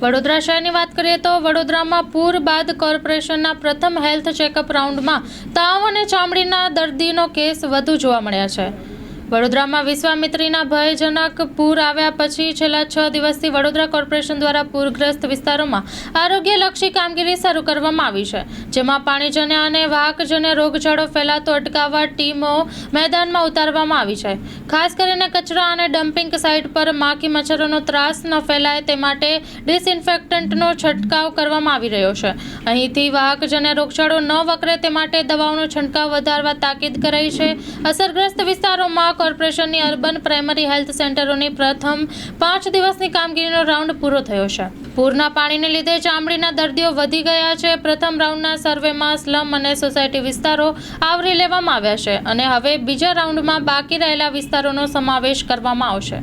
વડોદરા શહેરની વાત કરીએ તો વડોદરામાં પૂર બાદ કોર્પોરેશનના પ્રથમ હેલ્થ ચેકઅપ રાઉન્ડમાં તાવ અને ચામડીના દર્દીનો કેસ વધુ જોવા મળ્યા છે. વડોદરામાં વિશ્વામિત્રીના ભયજનક પૂર આવ્યા પછી છેલ્લા છ દિવસથી વડોદરા કોર્પોરેશન દ્વારા પૂરગ્રસ્ત વિસ્તારોમાં આરોગ્યલક્ષી કામગીરી શરૂ કરવામાં આવી છે, જેમાં પાણીજન્ય અને વાહકજન્ય રોગચાળો ફેલાતો અટકાવવા ટીમો મેદાનમાં ઉતારવામાં આવી છે. ખાસ કરીને કચરા અને ડમ્પિંગ સાઇટ પર માખી મચ્છરોનો ત્રાસ ન ફેલાય તે માટે ડિસઇન્ફેક્ટન્ટનો છંટકાવ કરવામાં આવી રહ્યો છે. અહીંથી વાહકજન્ય રોગચાળો ન વકરે તે માટે દવાઓનો છંટકાવ વધારવા તાકીદ કરાઈ છે. અસરગ્રસ્ત વિસ્તારોમાં કોર્પોરેશનની અર્બન પ્રાઇમરી હેલ્થ સેન્ટરોની પ્રથમ પાંચ દિવસની કામગીરીનો રાઉન્ડ પૂરો થયો છે. પૂરના પાણીને લીધે ચામડીના દર્દીઓ વધી ગયા છે. પ્રથમ રાઉન્ડના સર્વેમાં સ્લમ અને સોસાયટી વિસ્તારો આવરી લેવામાં આવ્યા છે અને હવે બીજા રાઉન્ડમાં બાકી રહેલા વિસ્તારોનો સમાવેશ કરવામાં આવશે.